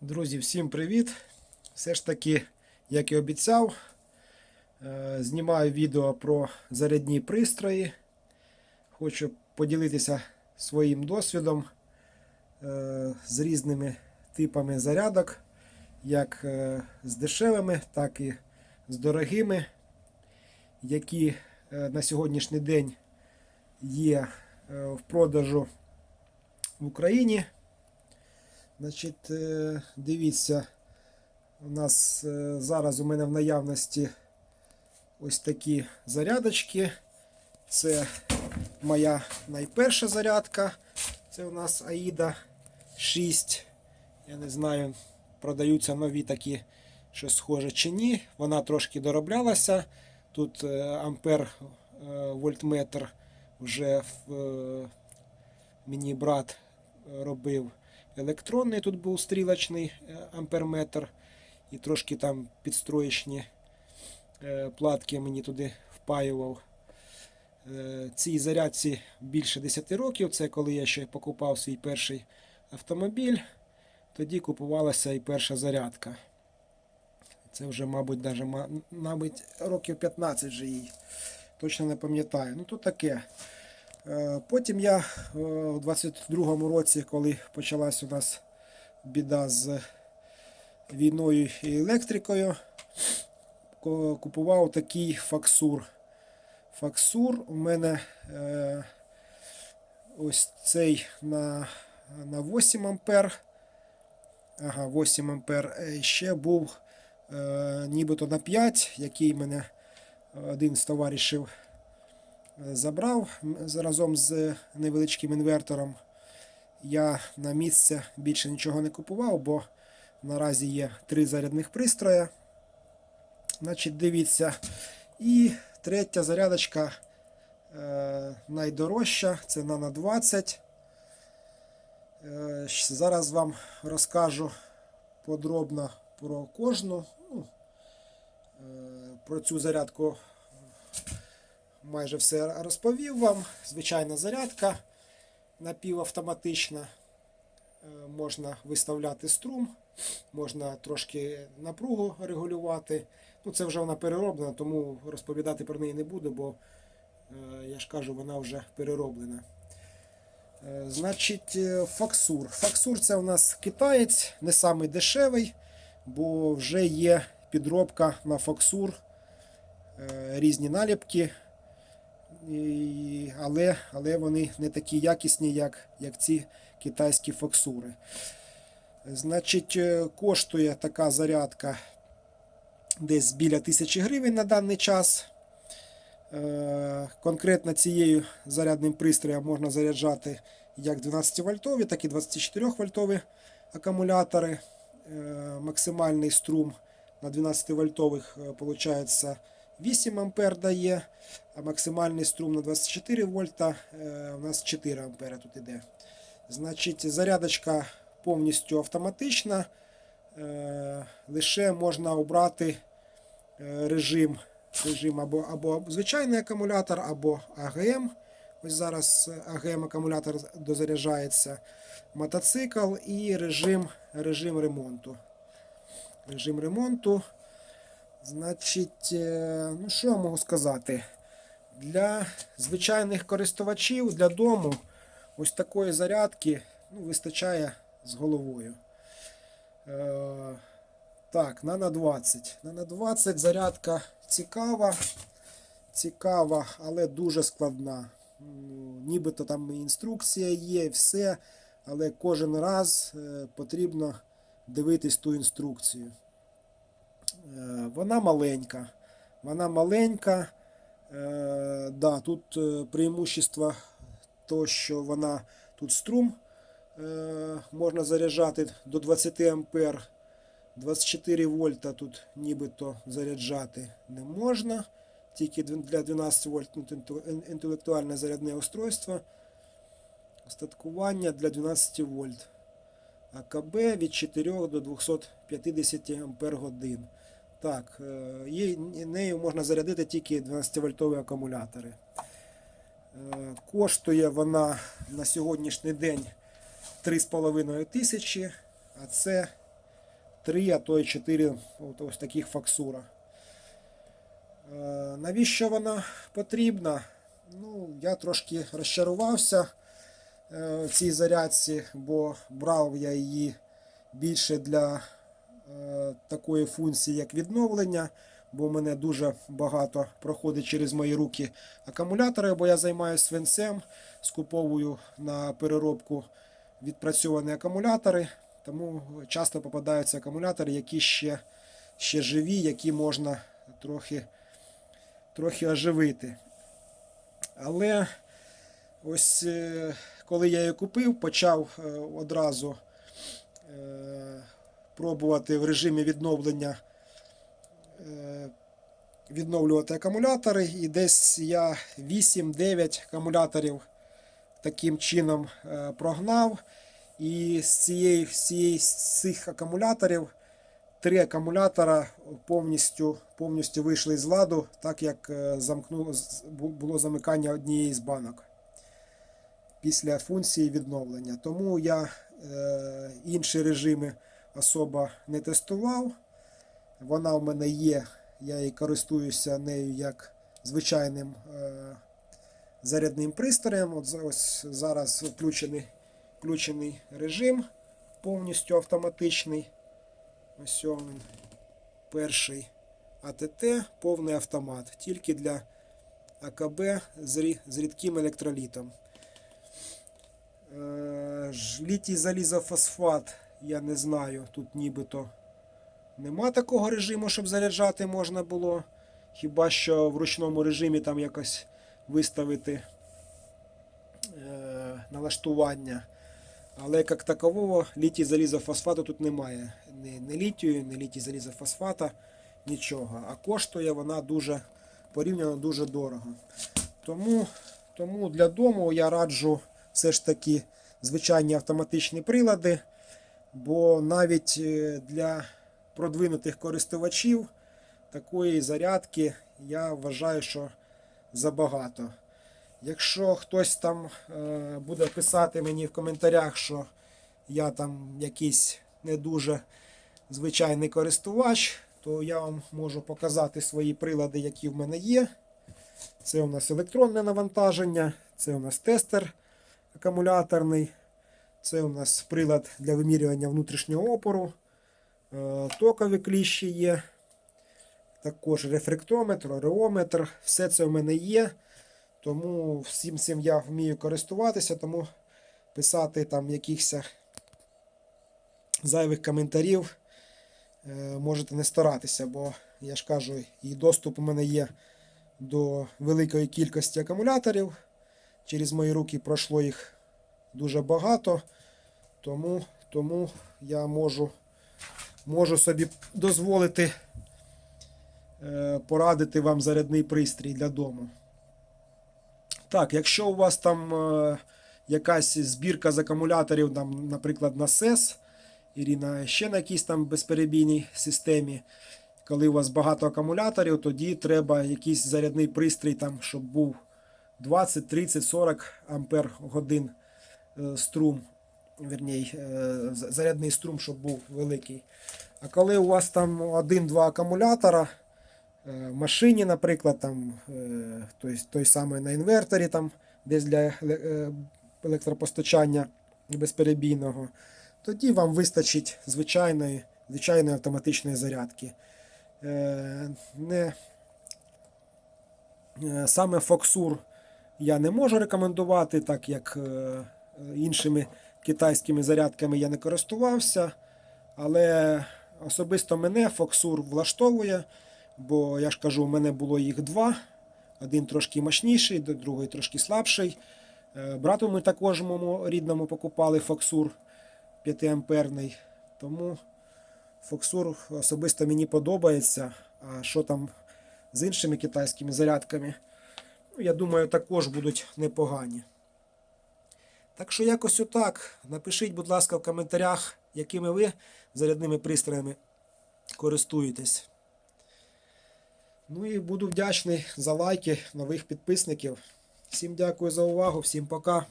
Друзі, всім привіт! Все ж таки, як і обіцяв, е, знімаю відео про зарядні пристрої. Хочу поділитися своїм досвідом е, з різними типами зарядок, як е, з дешевими, так і з дорогими, які на сьогоднішній день є в продажу в Україні. Значить, е, дивіться, у нас е, зараз у мене в наявності ось такі зарядочки. Це моя найперша зарядка. Це у нас AIDA 6. Я не знаю, продаються нові такі, що схоже чи ні. Вона трошки дороблялася. Тут е, ампер вольтметр вже мені брат робив електронний, тут був стрілочний е, амперметр, і трошки там підстроєчні е, платки мені туди впаював. Е, Цій зарядці більше 10 років. Це коли я ще покупав свій перший автомобіль. Тоді купувалася і перша зарядка. Це вже, мабуть, даже, мабуть, років 15 вже їй. Точно не пам'ятаю. Ну, то таке. Е, Потім я е, у 22-му році, коли почалась у нас біда з війною і електрикою, купував такий факсур. Факсур у мене е, ось цей на, на 8 ампер. Ага, 8 ампер. Ще був нібито на 5, який мене один з товаришів забрав разом з невеличким інвертором. Я на місце більше нічого не купував, бо наразі є три зарядних пристрої. Значить, дивіться. І третя зарядочка е, найдорожча, це Nano 20. Е, зараз вам розкажу подробно про кожну. Ну, е, про цю зарядку майже все розповів вам. Звичайна зарядка напівавтоматична. Е, Можна виставляти струм, можна трошки напругу регулювати. Ну, це вже вона перероблена, тому розповідати про неї не буду, бо е, я ж кажу, вона вже перероблена. Е, Значить, факсур. Факсур це у нас китаєць, не самий дешевий, бо вже є підробка на факсур, різні наліпки. Але, але вони не такі якісні, як, як ці китайські факсури. Значить, е, коштує така зарядка десь біля 1000 гривень на даний час. Е, Конкретно цією зарядним пристроєм можна заряджати як 12 вольтові, так і 24 вольтові акумулятори. Е, Максимальний струм на 12 вольтових виходить 8 ампер дає, а максимальний струм на 24 вольта е, у нас 4 ампера тут іде. Значить, зарядочка повністю автоматична. Е, Лише можна обрати е, режим, режим або, або звичайний акумулятор, або АГМ. Ось зараз АГМ акумулятор дозаряджається. Мотоцикл і режим, режим ремонту. Режим ремонту. Значить, е, ну що я можу сказати? Для звичайних користувачів, для дому, ось такої зарядки ну, вистачає з головою. Е, так, Nano 20. Nano 20 зарядка цікава. Цікава, але дуже складна. Нібито там і інструкція є, все, але кожен раз е, потрібно дивитись ту інструкцію. Е, Вона маленька. Вона маленька. Е, да, тут е, преимущество то, що вона тут струм можна заряджати до 20 ампер. 24 вольта тут нібито заряджати не можна. Тільки для 12 вольт інтелектуальне зарядне устройство. Остаткування для 12 вольт. АКБ від 4 до 250 ампер годин. Так, е, нею можна зарядити тільки 12-вольтові акумулятори. Е, Коштує вона на сьогоднішній день 3,5 тисячі, а це 3, а то й 4 ось таких факсура. Е, Навіщо вона потрібна? Ну, я трошки розчарувався в цій зарядці, бо брав я її більше для такої функції, як відновлення, бо в мене дуже багато проходить через мої руки акумулятори, бо я займаюся свинцем, скуповую на переробку відпрацьовані акумулятори, тому часто попадаються акумулятори, які ще, ще живі, які можна трохи, трохи оживити. Але ось е, коли я її купив, почав е, одразу е, пробувати в режимі відновлення е, відновлювати акумулятори. І десь я 8-9 акумуляторів таким чином е, прогнав. І з, цієї, з, цієї, з цих акумуляторів три акумулятора повністю, повністю вийшли з ладу, так як е, замкну, було замикання однієї з банок після функції відновлення. Тому я е, інші режими особо не тестував. Вона в мене є, я і користуюся нею як звичайним е, зарядним пристроєм. От ось зараз включений, включений режим повністю автоматичний. Ось він перший АТТ, повний автомат, тільки для АКБ з рідким електролітом. Е, Літій залізофосфат, я не знаю, тут нібито нема такого режиму, щоб заряджати можна було. Хіба що в ручному режимі там якось виставити е, налаштування. Але як такового літій залізофосфату тут немає. Ні, не літію, не літій залізофосфата, нічого. А коштує вона дуже порівняно дуже дорого. Тому, тому для дому я раджу все ж таки звичайні автоматичні прилади, бо навіть е, для продвинутих користувачів такої зарядки я вважаю, що забагато. Якщо хтось там е, буде писати мені в коментарях, що я там якийсь не дуже звичайний користувач, то я вам можу показати свої прилади, які в мене є. Це у нас електронне навантаження, це у нас тестер акумуляторний, це у нас прилад для вимірювання внутрішнього опору, е, токові кліщі є, також рефрактометр, ореометр, все це в мене є. Тому всім цим я вмію користуватися, тому писати там якихось зайвих коментарів е, можете не старатися, бо я ж кажу, і доступ у мене є до великої кількості акумуляторів. Через мої руки пройшло їх дуже багато, тому, тому я можу, можу собі дозволити е, порадити вам зарядний пристрій для дому. Так, якщо у вас там е, якась збірка з акумуляторів, там, наприклад, на SES, і на ще на якійсь там безперебійній системі, коли у вас багато акумуляторів, тоді треба якийсь зарядний пристрій, там, щоб був 20, 30, 40 ампер годин е, струм, верній, е, зарядний струм, щоб був великий. А коли у вас там один-два акумулятора, е, в машині, наприклад, там, е, той, той самий на інверторі, там, десь для електропостачання безперебійного, тоді вам вистачить звичайної, звичайної автоматичної зарядки. Не, саме Фоксур я не можу рекомендувати, так як іншими китайськими зарядками я не користувався. Але особисто мене Фоксур влаштовує, бо я ж кажу, у мене було їх два. Один трошки мощніший, другий трошки слабший. Е, Брату ми також моєму рідному покупали Фоксур 5-амперний. Тому Фоксур особисто мені подобається. А що там з іншими китайськими зарядками? Ну, я думаю, також будуть непогані. Так що якось отак. Напишіть, будь ласка, в коментарях, якими ви зарядними пристроями користуєтесь. Ну і буду вдячний за лайки нових підписників. Всім дякую за увагу, всім пока.